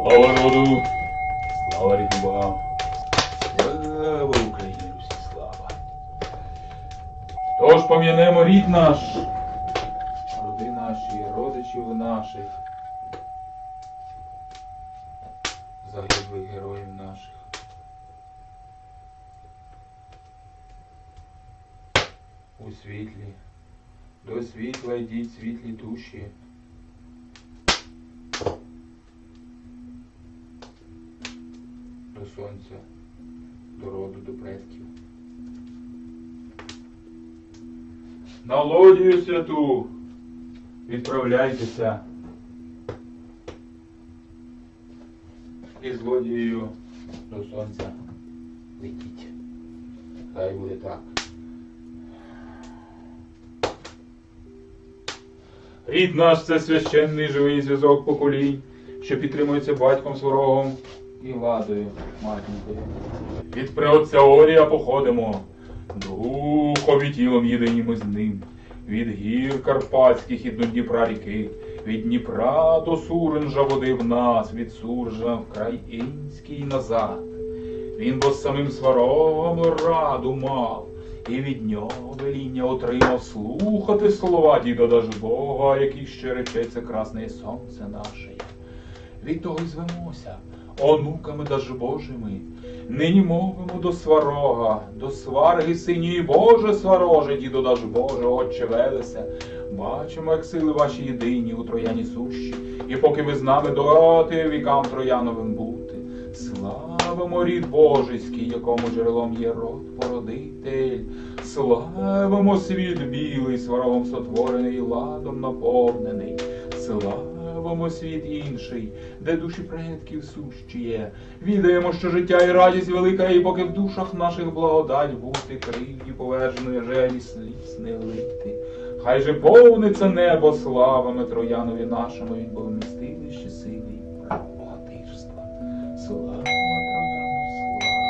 Слава народу! Слава рідним богам! Слава Україні, Русі, слава! Тож пам'янемо рід наш, роди наші, родичів наших, загиблих героїв наших. У світлі, до світла йдіть світлі душі. Сонця, до роду, до предків. На лодію святу відправляйтеся. І з лодією до сонця летіть. Хай буде так. Рід наш це священний живий зв'язок поколінь, що підтримується батьком сварогом і владою матінкою. Від преотця Орія походимо, духом і тілом єдиніми з ним. Від гір Карпатських і до Дніпра ріки, від Дніпра до Суринжа водив нас, від Суржа в край Інський назад. Він бо самим сварогом раду мав, і від нього веління отримав слухати слова діда Дажбога, який ще речеться красне сонце наше. Від того й звемося, онуками Дажбожими. Нині мовимо до сварога, до сварги синьої Боже свароже, діду Дажбоже, отче Велеся. Бачимо, як сили ваші єдині у трояні сущі, і поки ви з нами доти вікам трояновим бути. Славимо рід Божиський, якому джерелом є род породитель. Славимо світ білий, сварогом сотворений, ладом наповнений. Славимо світ інший, де душі предків сущі є. Відаємо, що життя і радість велика, і поки в душах наших благодать бути, кривді поверженої желі сліз не лити. Хай же повниться небо славами Троянові нашому, він був вмістилище сили і богатирства. Слава Трояну, слава.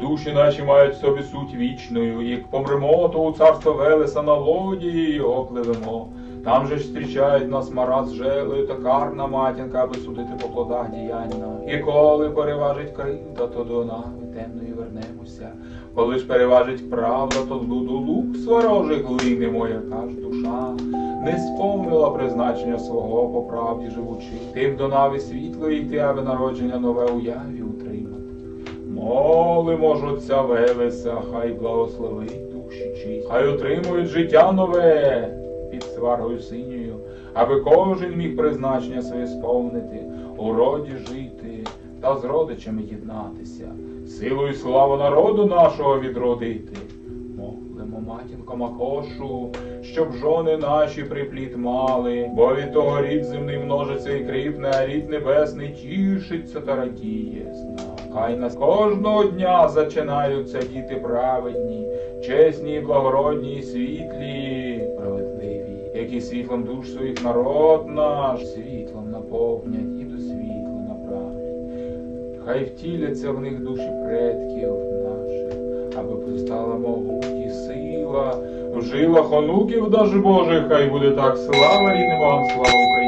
Душі наші мають собі суть вічною, як помремо, то у царство Велеса на лодії його пливемо. Там же ж зустрічають нас мараз з желею та карна матінка, аби судити по плодах діяння. І коли переважить кривда, то до нави темної вернемося. Коли ж переважить правда, то до лук сворожих глинемо, яка ж душа не сповнила призначення свого по правді живучи. Тим до нави світло йти, аби народження нове уяві. Молимо ж отця Велеса, хай благословить душі чисті, хай отримують життя нове під сваргою синьою, аби кожен міг призначення своє сповнити, у роді жити та з родичами єднатися, силою славу народу нашого відродити. Молимо матінко Макошу, щоб жони наші припліт мали, бо від того рід земний множиться і кріпне, а рід небесний тішиться та радіє. Хай нас кожного дня зачинаються діти праведні, чесні, і благородні, і світлі, справедливі, які світлом душ своїх народ наш світлом наповнять і до світла направлять. Хай втіляться в них душі предків наших, аби постала могутні сила, в жилах онуків даже Божих, хай буде так слава рідним вам, слава Україні,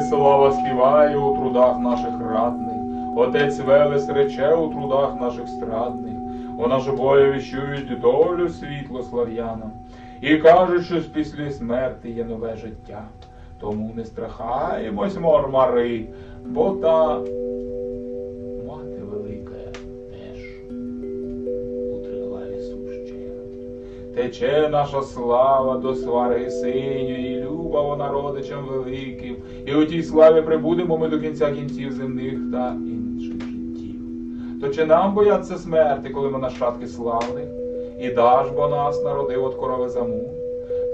Слава співає у трудах наших радних, Отець Велес рече у трудах наших страдних, вона ж обоє віщують долю світло слав'янам, і кажуть, що після смерти є нове життя. Тому не страхаємось, мормари, бо та Тече наша слава до свари синьої, люба вона родичам великим, і у тій славі прибудемо ми до кінця кінців земних та інших життів. То чи нам бояться смерти, коли ми нащадки славних, і даш бо нас народив от корови заму?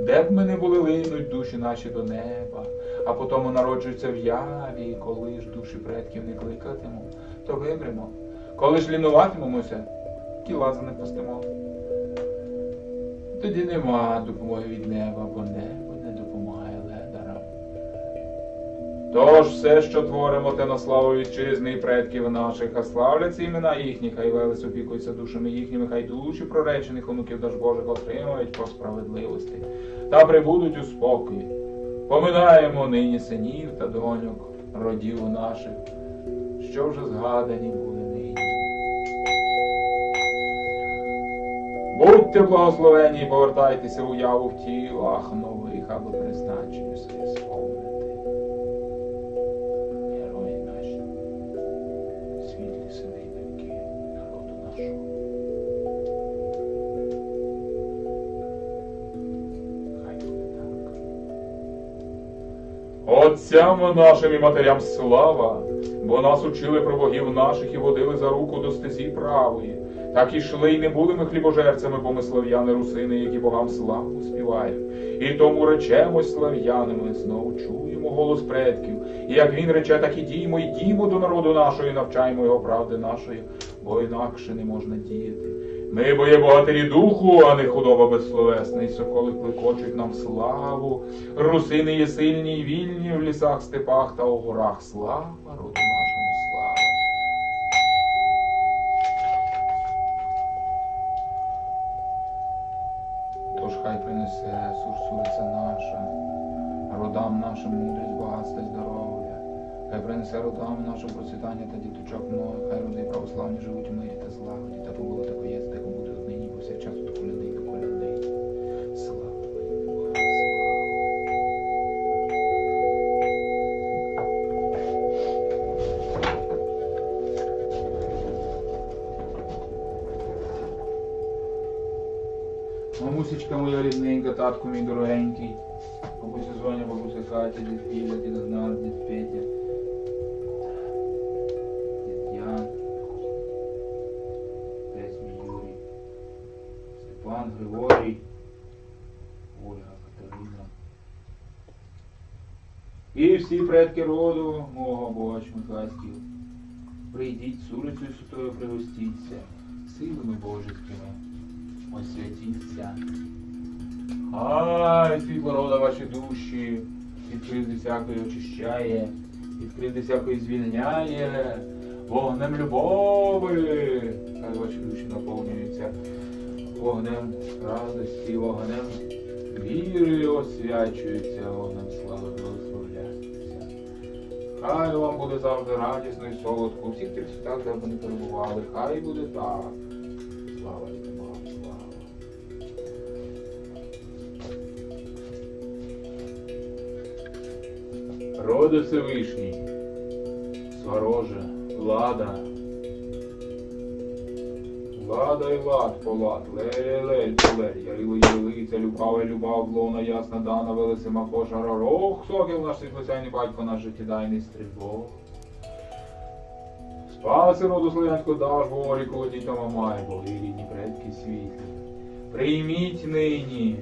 Де б ми не були линуть душі наші до неба, а потому народжуються в яві, і коли ж душі предків не кликатиму, то вибремо. Коли ж лінуватимемося, тіла за них пустимо. Тоді нема допомоги від неба, бо небо не допомагає ледарам. Тож все, що творимо, те на славу вітчизни і предків наших, а славляться імена їхні, хай велес опікуються душами їхніми, хай душі проречених онуків Даж Божих отримують по справедливості. та прибудуть у спокій. Поминаємо нині синів та доньок, родів наших, що вже згадані були Будьте благословені і повертайтеся в уяву в тілах нових, аби призначення своє сповнити. Герої наші, світлі сини і доньки народу нашого. Хай буде так. Отцям нашим і матерям слава, бо нас учили про богів наших і водили за руку до стезі правої. Так і йшли, і не були ми хлібожерцями, бо ми слав'яни русини, які богам славу співають. І тому речемось слав'янами, знову чуємо голос предків. І як він рече, так і діємо, і діємо до народу нашого, і навчаємо його правди нашої, бо інакше не можна діяти. Ми бо є богатирі духу, а не худоба безсловесна, і соколи кликочуть нам славу. Русини є сильні й вільні в лісах, степах та у горах. Слава роду нашому слава. Принесе сурсуриця наша, родам нашим мудрість, багатство і здоров'я. Хай принесе родам нашим процвітання та діточок мною, хай роди православні живуть у мирі та злагоді, та побуло такої є, Мамусечка моя рідненька, татку мій дорогенький. Бабуся Зоня, бабуся Катя, дід Філя, дід Гнат, дід Петя. Дід Ян. Десь мій Юрій. Степан, Григорій. Ольга, Катерина. І всі предки роду мого Бога Чмихайських. Прийдіть сурицю святою пригостіться, силами божеськими освятіться. Хай світло рода ваші душі, від кривди всякої очищає, від кривди всякої звільняє, вогнем любови. Хай ваші душі наповнюються вогнем радості, вогнем віри освячуються, вогнем слави благословляються. Хай вам буде завжди радісно і солодко, всіх тих святах, де ви не перебували, хай буде так. Слава вам, Роди Всевишній, Свароже, Влада, Влада і лад полад, лель-лель полель, ярило ялиця, любава любав, лона ясна дана, велесима пожара, рох, сокіл наш світлосяйний батько наш життєдайний стрільбог. Спаси роду слов'янську даш, бо морі коло дітям має, боги рідні предки світлі. Прийміть нині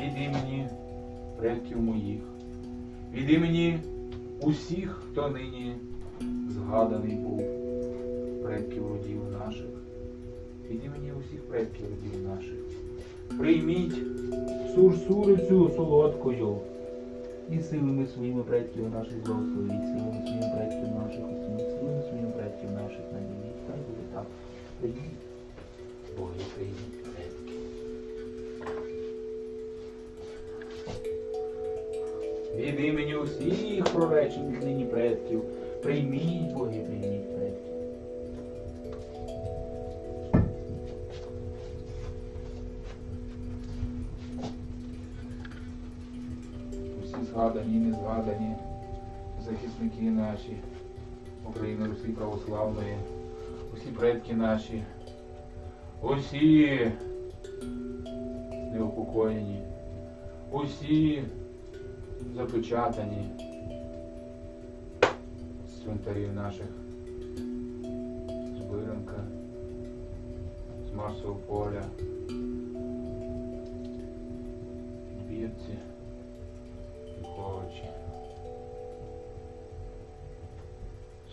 від імені предків моїх, від імені усіх, хто нині згаданий був, предків родів наших, від імені усіх предків родів наших. Прийміть сурсурицю солодкою і силами своїми предків наших благословіть, силами своїми предків наших осінь, силами своїми предків наших наділіть. Хай буде так. Прийміть. Боги прийміть. Від імені усіх проречених нині предків. Прийміть, боги, прийміть предків. Усі згадані не згадані захисники наші України Русі Православної, усі предки наші, усі неупокоєні, усі запечатані з цвинтарів наших з Биранка, з Марсового поля, Бірці, Виховичі.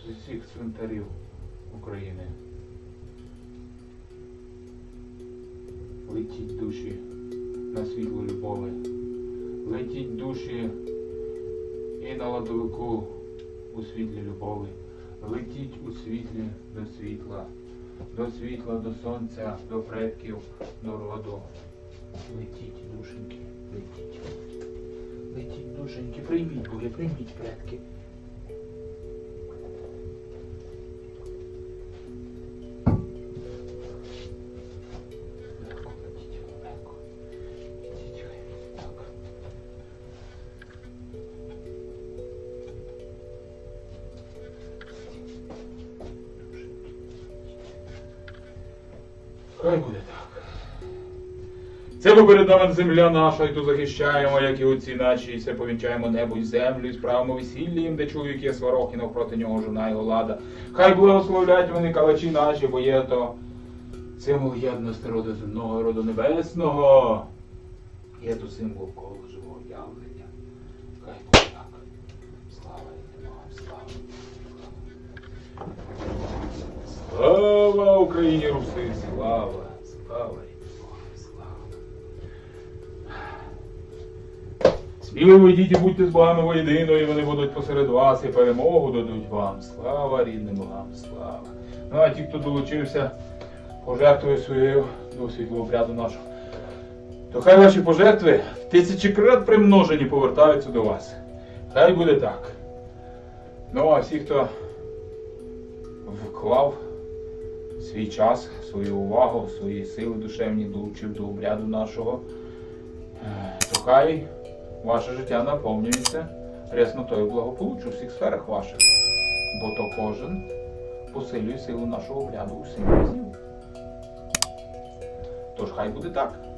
З усіх цвинтарів України. Летіть душі на світло любові летіть душі і на ладовику у світлі любові. Летіть у світлі до світла, до світла, до сонця, до предків, до роду. Летіть, душеньки, летіть. Летіть, душеньки, прийміть, були, прийміть предки. Хай буде так. Це бо перед нами земля наша, і ту захищаємо, як і оці наші, і все повінчаємо небо і землю, і справимо весілля їм, де чоловік є сварок, і навпроти нього жона і лада. Хай благословлять вони калачі наші, бо є то символ єдності роду земного роду небесного. Є то символ коло живого явлення. Хай буде так. Слава і слава. Слава Україні Руси, слава, слава і слава. Сміливо йдіть і будьте з Богами воєдино, і вони будуть посеред вас, і перемогу дадуть вам. Слава рідним Богам, слава. Ну а ті, хто долучився, пожертвує своєю до світлого обряду нашого. То хай ваші пожертви в тисячікрат примножені повертаються до вас. Хай буде так. Ну а всі, хто вклав свій час, свою увагу, свої сили душевні долучив до обряду нашого, е, то хай ваше життя наповнюється ряснотою благополуччя у всіх сферах ваших, бо то кожен посилює силу нашого обряду усім сім разів. Тож хай буде так.